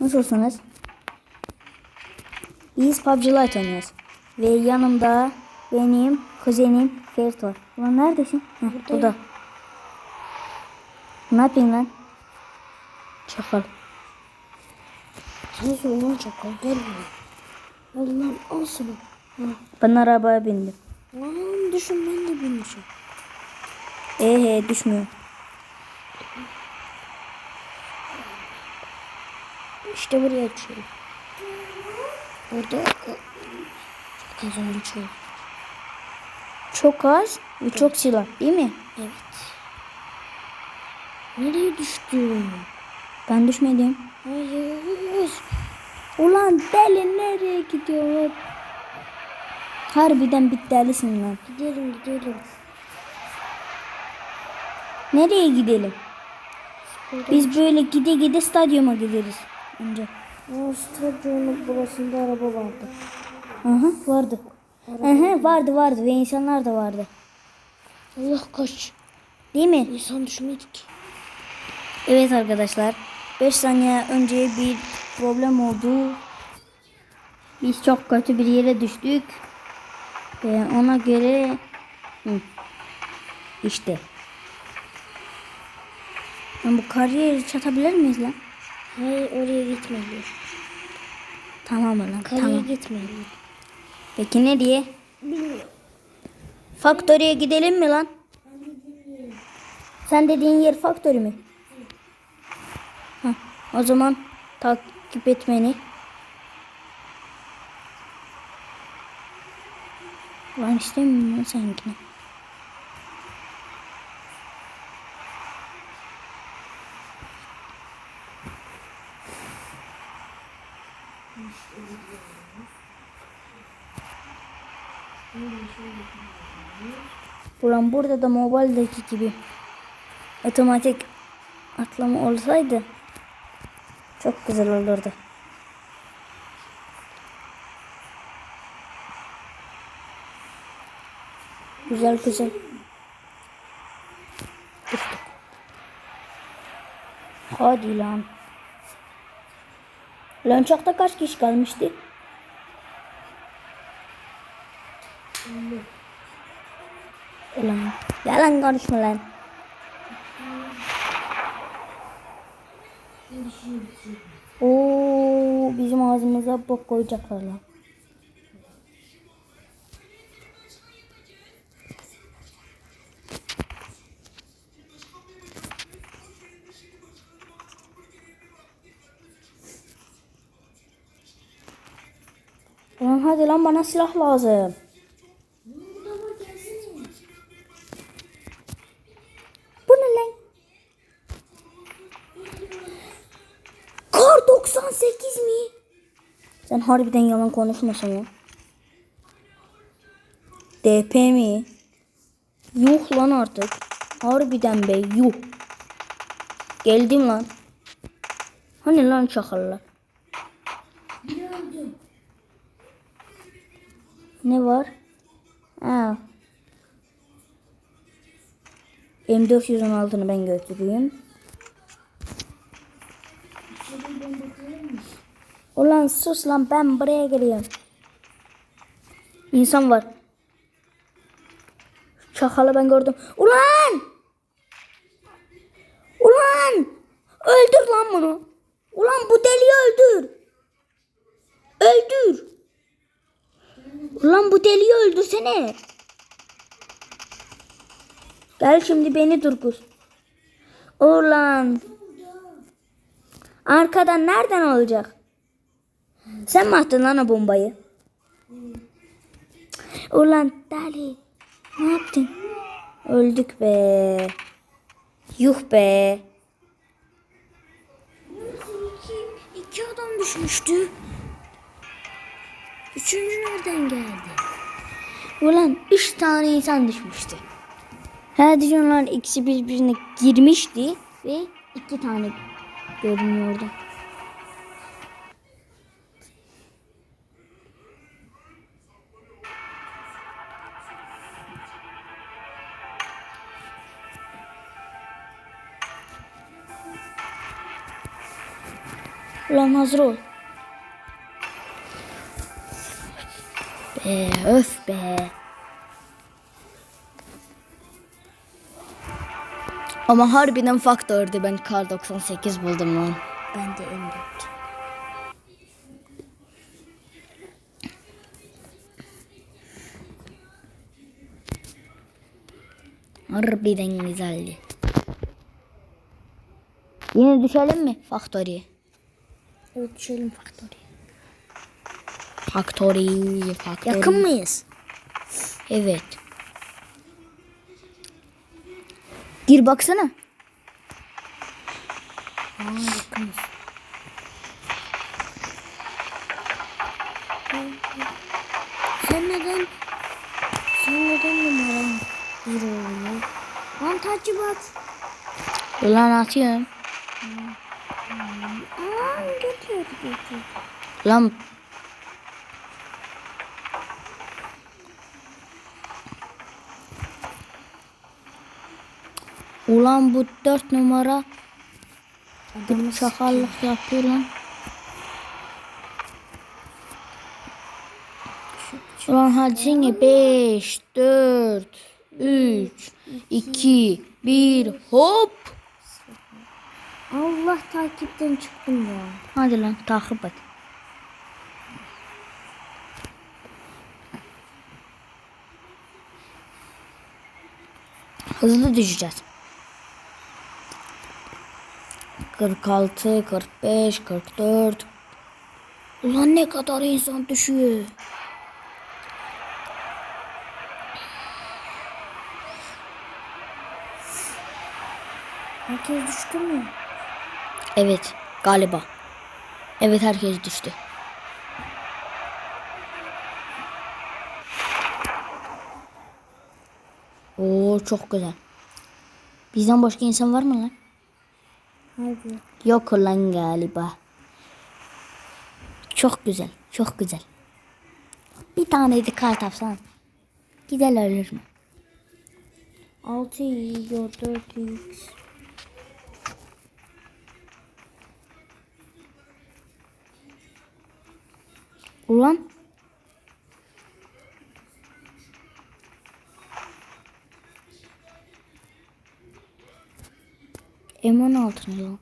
Nasılsınız? Biz PUBG Lite oynuyoruz. Ve yanımda benim kuzenim Ferit var. Ulan neredesin? Heh, burada. Ne yapayım lan? Çakal. Sen sorma çakal gel buraya. Al lan al. Hı. Ben arabaya bindim. Lan düşün ben de binmişim. Ee düşmüyor. İşte buraya açıyorum. Burada çok az önce çok. Çok az ve çok silah değil mi? Evet. Nereye düştün? Ben düşmedim. Hayır. Ulan deli nereye gidiyor? Harbiden bir delisin lan. Gidelim gidelim. Nereye gidelim? Biz böyle gide gide stadyuma gideriz. Önce. Aa, stadyumun burasında araba vardı. Aha vardı. Aha vardı vardı ve insanlar da vardı. Allah kaç. Değil mi? İnsan düşmedik. Evet arkadaşlar. 5 saniye önce bir problem oldu. Biz çok kötü bir yere düştük. Ve ona göre Hı. işte. Ben bu kariyeri çatabilir miyiz lan? Hayır oraya gitmeli. Tamam lan Kaleye tamam. gitmeli. Peki nereye? Faktöriye gidelim mi lan? Sen dediğin yer faktörü mü? Heh, o zaman takip et beni. Lan istemiyorum lan seninkini. Ulan burada da mobildeki gibi otomatik atlama olsaydı çok güzel olurdu. Güzel güzel. Hadi lan. Lan uçakta kaç kişi kalmıştı? Ulan yalan konuşma lan. Oo bizim ağzımıza bok koyacaklar lan. Ulan hadi lan bana silah lazım. 8 mi? Sen harbiden yalan konuşmasın lan. DP mi? Yuh lan artık. Harbiden be yuh. Geldim lan. Hani lan çakallar. Ne var? Ha. M416'ını ben götüreyim. Ulan sus lan ben buraya geliyorum. İnsan var. Çakalı ben gördüm. Ulan! Ulan! Öldür lan bunu. Ulan bu deliyi öldür. Öldür. Ulan bu deliyi öldürsene. Gel şimdi beni durgur. Ulan. Arkadan nereden olacak? Sen mi attın lan o bombayı? Ulan deli. Ne yaptın? Öldük be. Yuh be. İki, iki adam düşmüştü. Üçüncü nereden geldi? Ulan üç tane insan düşmüştü. Sadece onlar ikisi birbirine girmişti ve iki tane görünüyordu. Ulan hazır ol. Be öf be. Ama harbiden faktördü ben kar 98 buldum lan. Ben de M4. Harbiden güzeldi. Yine düşelim mi Factory'ye? Evet düşelim Factory. Factory, Factory. Yakın mıyız? Evet. Gir baksana. Aa yakınız. Sen neden sen neden numaran bir oluyor? Lan takip at. Ulan atıyorum. Aa götür götür. Lan Ulan bu dört numara Adamı çakallık yapıyor lan. Ulan hadi seni 5, 4, 3, 2, 1 hop. Allah takipten çıktım ya. Hadi lan takip et. Hızlı düşeceğiz. 46, 45, 44. Ulan ne kadar insan düşüyor. Herkes düştü mü? Evet galiba. Evet herkes düştü. Oo çok güzel. Bizden başka insan var mı lan? Hadi. Yok lan galiba. Çok güzel, çok güzel. Bir tane de kart yapsan. Gider alır mı? 6 yiyor 4x. Ulan. Eman altına lan.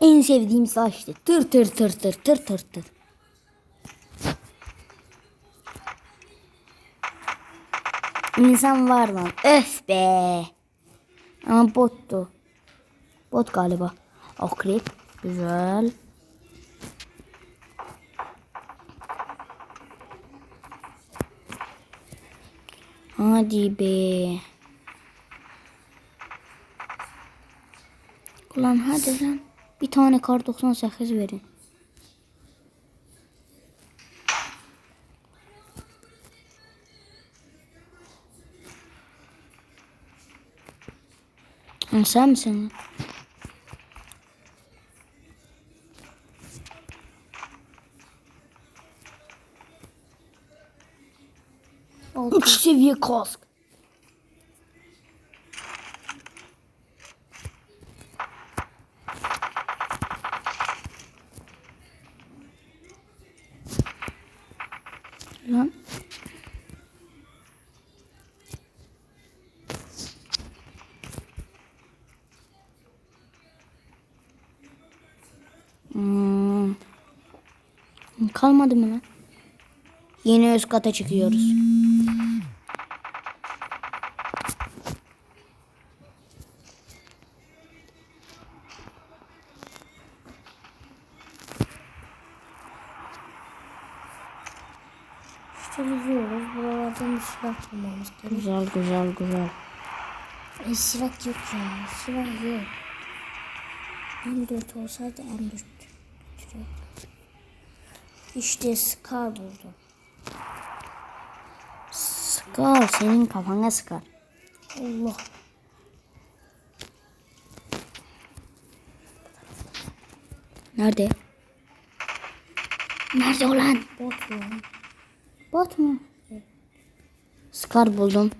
En sevdiğim saçtı. Tır tır tır tır tır tır tır. İnsan var lan. Öf be. Ama bottu. Bot galiba. Akrep. Güzel. Hadi be. Ulan hadi lan. Bir tane kar 98 verin. Sen misin? Seviye kask. Lan. Hmm. Kalmadı mı lan? Yeni üst kata çıkıyoruz. E, silah yok ya. Silah yok. M4 olsaydı M4 götürürdüm. İşte Scar buldum. Sıkar senin kafana sıkar. Allah. Nerede? Nerede ulan? Bot lan. Bot mu? Scar buldum.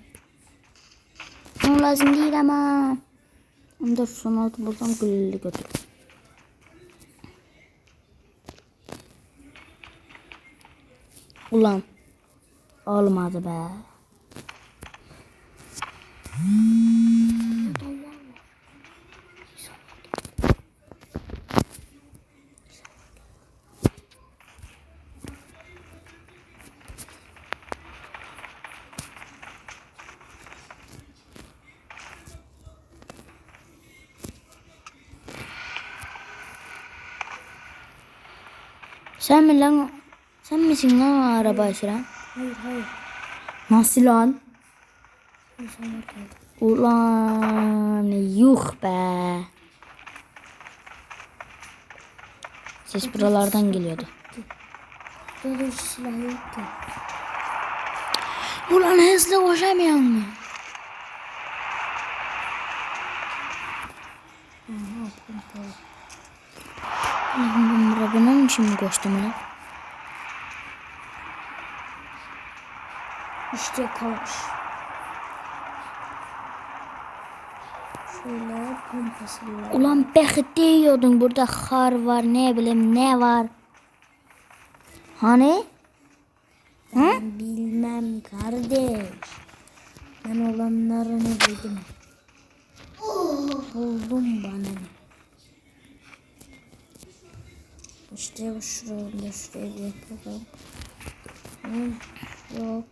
Bunun lazım değil ama. Dur son altı bulsam gülülü götür. Ulan. Olmadı be. Hmm. Sen mi lan? Sen misin lan araba süren? Hayır hayır. Nasıl lan? İnsanlar geldi. Ulan yuh be. Ses buralardan geliyordu. Burada hiç silah yoktu. Ulan hızlı koşamıyor mu? Aha pompalı. Buraya mı şimdi koştum lan? İşte kalaş. Şöyle pompasıyla. Ulan bekit diyordun burada kar var ne bileyim ne var. Hani? Ben bilmem kardeş. Ben olanlarını dedim. Buldum bana. ne. İşte bu şurada şuraya bir yapalım. Hı, Yok.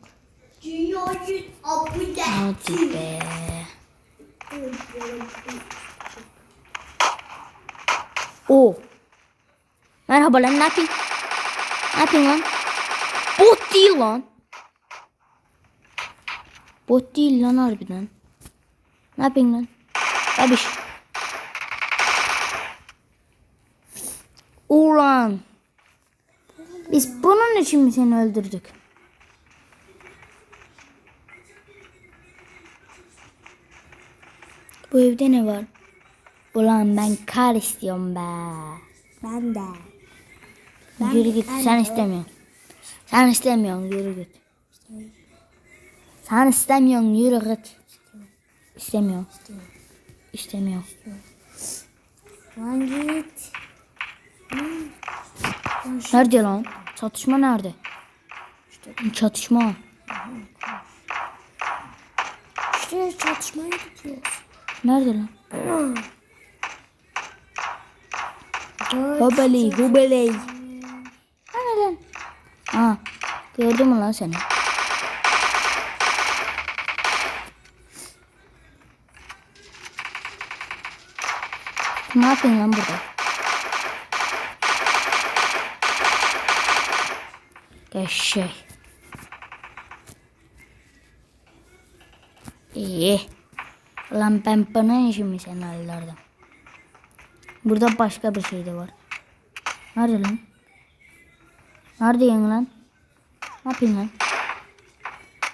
Hadi be. O. Merhaba lan ne yapayım? Ne yapayım lan? Bot değil lan. Bot değil lan harbiden. Ne yapayım lan? Babiş. Ulan. Biz bunun için mi seni öldürdük? Bu evde ne var? Ulan ben kar istiyorum be. Ben de. yürü git sen istemiyorsun. Sen istemiyorsun yürü git. Sen istemiyorsun yürü git. İstemiyorum. İstemiyorum. Lan git. Nerede lan? Çatışma nerede? Çatışma. İşte çatışmaya gidiyoruz. Nerede lan? Dört. Hubeley, hubeley. Hani lan? Ha, gördün mü lan seni? Ne yapıyorsun lan burada? Eşek. İyi. Lan ben bana işimi sen hallederdim. Burada başka bir şey de var. Nerede lan? Neredeyim lan? Ne yapayım lan?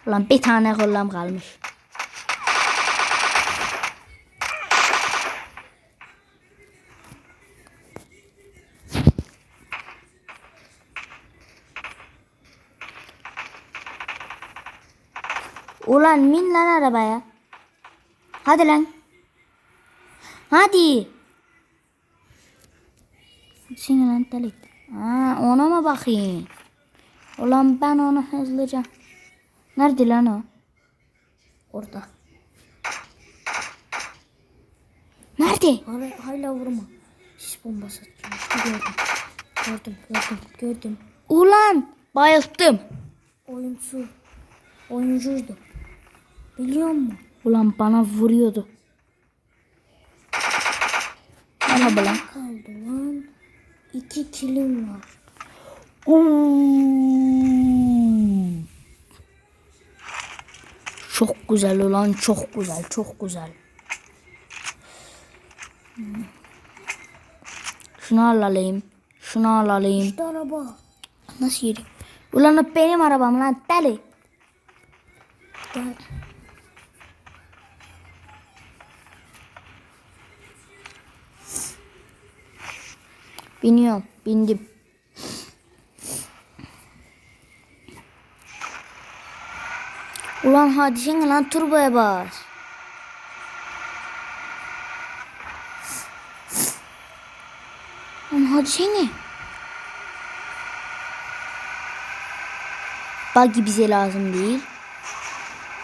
Ulan bir tane kollam kalmış. Ulan min lan arabaya. Hadi lan. Hadi. Seni lan delik. Aa, ona mı bakayım? Ulan ben onu hızlıca. Nerede lan o? Orada. Nerede? Hala, hala vurma. Sis bombası atacağım. İşte gördüm. Gördüm, gördüm, gördüm. Ulan bayılttım. Oyuncu. Oyuncuydu. Biliyor musun? Ulan bana vuruyordu. Merhaba lan. Kaldı lan. İki kilim var. Çok güzel ulan çok güzel çok güzel. Şunu alayım. Şunu alayım. İşte araba. Nasıl yürü? Ulan o benim arabam lan deli. Gel. Biniyorum. Bindim. Ulan hadi sen lan turboya bas. Lan hadi seni. Buggy bize lazım değil.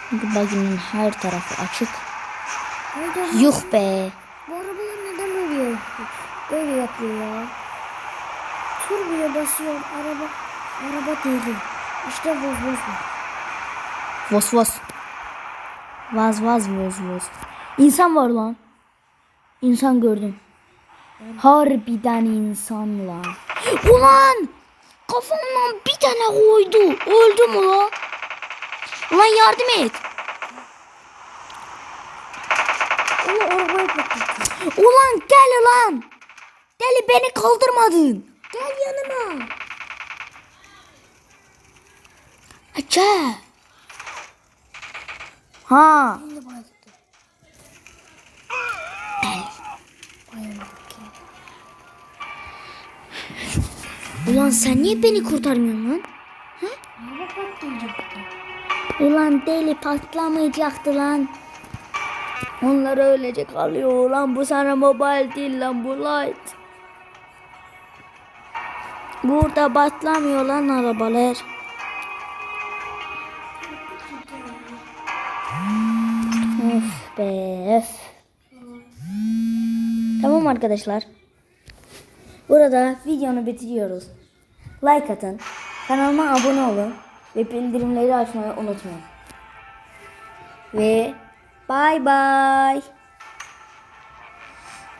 Çünkü buggy'nin her tarafı açık. Yuh be. bu arabalar neden böyle böyle yapıyor ya? Turboya basıyorum araba araba değil. İşte vız vız var. Vos vos. Vaz vaz vos vos. İnsan var lan. İnsan gördüm. Harbiden insan lan. Ulan! Kafamdan bir tane koydu. Öldü mü lan? Ulan yardım et. Arabayı patlattı. Ulan gel lan. Deli beni kaldırmadın. Gel yanıma. Aça. Ha. Ulan sen niye beni kurtarmıyorsun lan? Patlayacaktı. Ulan deli patlamayacaktı lan. Onlar öylece kalıyor lan. Bu sana mobile değil lan bu light. Burada patlamıyor lan arabalar. Öf be öf. Tamam arkadaşlar. Burada videonu bitiriyoruz. Like atın. Kanalıma abone olun. Ve bildirimleri açmayı unutmayın. Ve bye bye.